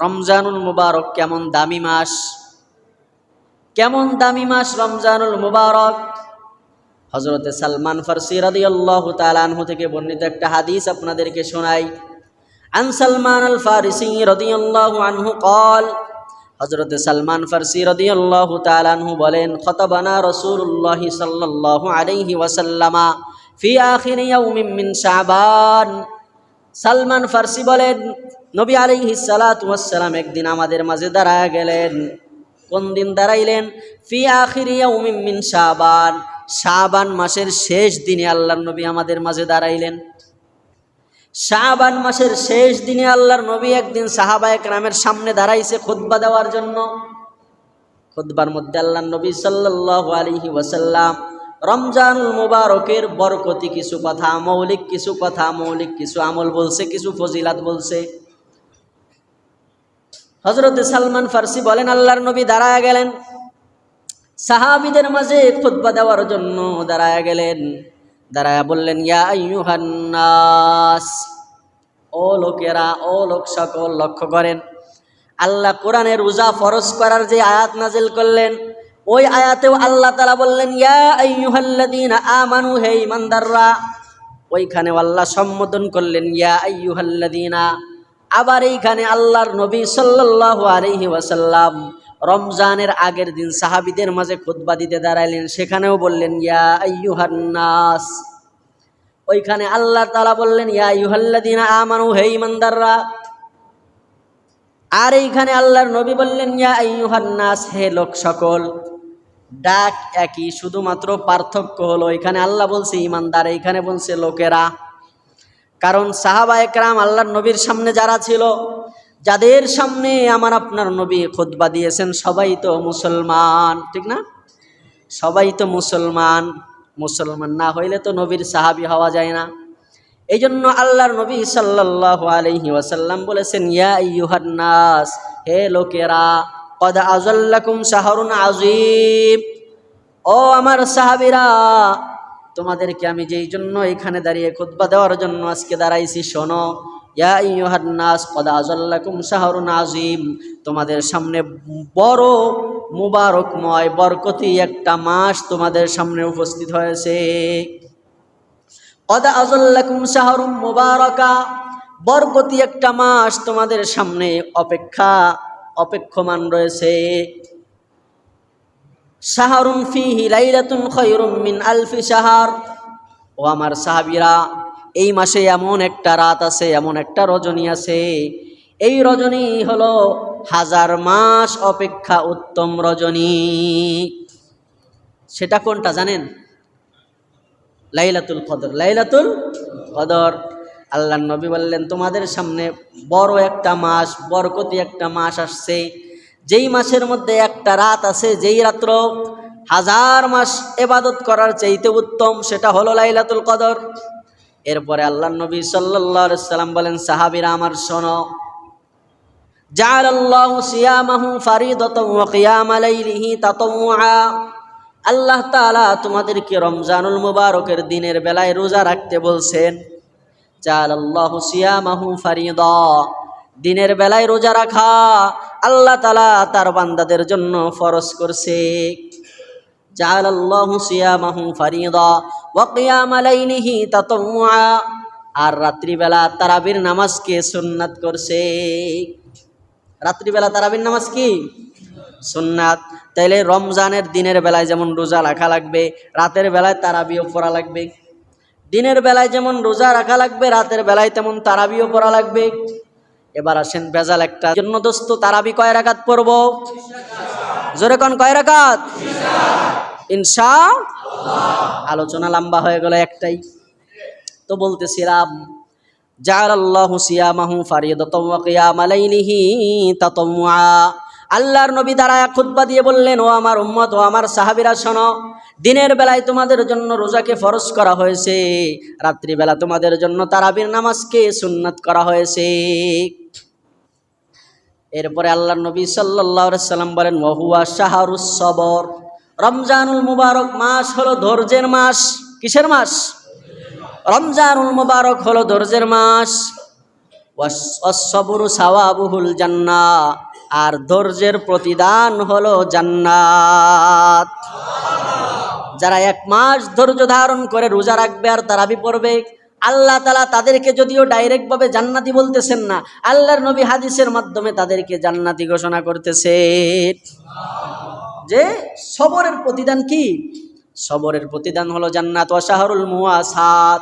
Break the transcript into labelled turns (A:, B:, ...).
A: রমজানুল মুবারক কেমন দামি মাস কেমন দামি মাস রমজানুল মুবারক হজরতে সালমান ফারসি রাদিয়াল্লাহু তাআলা আনহু থেকে বর্ণিত একটা হাদিস আপনাদেরকে শোনাই আন সালমান আল ফারিসি রাদিয়াল্লাহু আনহু قال হজরতে সালমান ফারসি রাদিয়াল্লাহু তাআলা আনহু বলেন খতবানা রাসূলুল্লাহ সাল্লাল্লাহু আলাইহি ওয়াসাল্লামা ফি আখির ইয়াউমিন মিন শাবান সালমান ফারসি বলেন, নবী আলাইহি সালাতু ওয়াসসালাম একদিন আমাদের মাঝে দাঁড়ায় গেলেন। কোন দিন দাঁড়াইলেন? ফি আখির ইয়াউমিন মিন শাবান। শাবান মাসের শেষ দিনে আল্লাহর নবী আমাদের মাঝে দাঁড়াইলেন। শাবান মাসের শেষ দিনে আল্লাহর নবী একদিন সাহাবা একরামের সামনে দাঁড়াইছে খুতবা দেওয়ার জন্য। খুতবার মধ্যে আল্লাহর নবী সাল্লাল্লাহু আলাইহি ওয়াসাল্লাম রমজানুল মুবারকের বরকতি কিছু কথা, মৌলিক কিছু কথা, মৌলিক কিছু আমল বলছে, কিছু ফজিলাত বলছে। হজরতে সালমান ফার্সি বলেন, আল্লাহর নবী দাঁড়ায় গেলেন। সাহাবিদের মাঝে খুতবা দেওয়ার জন্য দাঁড়ায় গেলেন। দাঁড়ায় বললেন, ইয়া আইয়ুহান্নাস ও লোকেরা, ও লোক সকল লক্ষ্য করেন। আল্লাহ কোরআনের রোজা ফরজ করার যে আয়াত নাজিল করলেন ওই আয়াতেও আল্লাহ তালা বললেন, ইয়া হে ইমানদাররা ওইখানে আল্লাহ সম্বোধন করলেন, ইয়া আইয়ুহাল্লাযীনা, আবার এইখানে আল্লাহর নবী সাল্লাল্লাহু ওয়াসাল্লাম রমজানের আগের দিন সাহাবিদের মাঝে খুতবা দিতে দাঁড়াইলেন, সেখানেও বললেন, ইয়া আইয়ুহান্নাস। ওইখানে আল্লাহ তালা বললেন, ইয়া ইউহাল্লাদিনা আমানু, হে ইমানদাররা আর এইখানে আল্লাহর নবী বললেন, ইয়া আইয়ুহান্নাস, হে লোক সকল ডাক একই, শুধুমাত্র পার্থক্য হলো, এখানে আল্লাহ বলছে ইমানদার, এইখানে বলছে লোকেরা। কারণ সাহাবা একরাম আল্লাহর নবীর সামনে যারা ছিল, যাদের সামনে আমার আপনার নবী খুতবা দিয়েছেন, সবাই তো মুসলমান, ঠিক না? সবাই তো মুসলমান মুসলমান না হইলে তো নবীর সাহাবি হওয়া যায় না। এই জন্য আল্লাহর নবী সাল্লাল্লাহু আলাইহি ওয়াসাল্লাম বলেছেন, ইয়া ইয়ুহান্নাস হে লোকেরা কদ আজাল্লাকুম শাহরুন আজিম ও আমার সাহাবিরা, তোমাদেরকে আমি যেই জন্য এখানে দাঁড়িয়ে খুতবা দেওয়ার জন্য আজকে দাঁড়াইছি, শোনো। ইয়া ইয়ুহান্নাস কদ আজাল্লাকুম শাহরুন আজিম তোমাদের সামনে বড় মুবারকময়, বরকতি একটা মাস তোমাদের সামনে উপস্থিত হয়েছে। কদ আজাল্লাকুম শাহরুন মুবারকা, বরকতি একটা মাস তোমাদের সামনে অপেক্ষা। অপেক্ষমান রয়েছে। শাহরুন ফিহি লাইলাতুন খয়রুম মিন আলফি শাহার। ও আমার সাহাবিরা, এই মাসে এমন একটা রাত আছে, এমন একটা রজনী আছে। এই রজনী হলো হাজার মাস অপেক্ষা উত্তম রজনী। সেটা কোনটা জানেন? লাইলাতুল কদর। লাইলাতুল কদর। আল্লাহ নবী বললেন, তোমাদের সামনে বড় একটা মাস, বরকতি একটা মাস আসছে। যেই মাসের মধ্যে একটা রাত আছে, যেই রাত্র হাজার মাস এবাদত করার চাইতে উত্তম, সেটা হলো লাইলাতুল কদর। এরপরে আল্লাহ নবী সাল্লাহ সাল্লাম বলেন, সাহাবিরা আমার, শোনো আল্লাহ তোমাদেরকে রমজানুল মুবারকের দিনের বেলায় রোজা রাখতে বলছেন। জাল আল্লাহ সিয়ামাহু ফারিদা। দিনের বেলায় রোজা রাখা, আল্লাহ তালা তার বান্দাদের জন্য ফরজ করছে। জাল আল্লাহ সিয়ামাহু ফারিদা, ওয়া কিয়াম তাতওয়া। আর রাত্রিবেলা তারাবির নামাজকে সুন্নাত করছে। রাত্রিবেলা তারাবির নামাজ কি? সুন্নাত। তাইলে রমজানের দিনের বেলায় যেমন রোজা রাখা লাগবে, রাতের বেলায় তারাবিও পড়া লাগবে। দিনের বেলায় যেমন রোজা রাখা লাগবে, রাতের বেলায় তেমন তারাবিও পড়া লাগবে। এবার আসেন বেজাল একটা। জন্য দোস্ত, তারাবি কয় রাকাত পড়ব? জোরে কোন, কয় রাকাত? ইনশা আলোচনা লম্বা হয়ে গেল একটাই। তো বলতেছিলাম জাল আল্লাহু সিয়ামাহু লাইলিহি তাতাওয়া আল্লাহর নবী দাঁড়ায় খুতবা দিয়ে বললেন, ও আমার উম্মত, ও আমার সাহাবিরা, শোনো, দিনের বেলায় তোমাদের জন্য রোজাকে ফরজ করা হয়েছে, রাত্রিবেলা তোমাদের জন্য তারাবির নামাজকে সুন্নাত করা হয়েছে। এরপরে আল্লাহর নবী সাল্লাম বলেন ওয়াহুয়া শাহরুস সবর। রমজানুল মুবারক মাস হলো ধৈর্যের মাস। কিসের মাস? রমজানুল মুবারক হলো ধৈর্যের মাস। অসবরু সাওয়াবুহুল জান্না আর ধৈর্যের প্রতিদান হলো জান্নাত। যারা এক মাস ধৈর্য ধারণ করে রোজা রাখবে আর তারাবি পড়বে, আল্লাহ তালা তাদেরকে যদিও ডাইরেক্টভাবে জান্নাতি বলতেছেন না, আল্লাহর নবী হাদিসের মাধ্যমে তাদেরকে জান্নাতি ঘোষণা করতেছে। যে সবরের প্রতিদান কি? সবরের প্রতিদান হলো জান্নাত ওয়াশাহরুল মুয়াসাত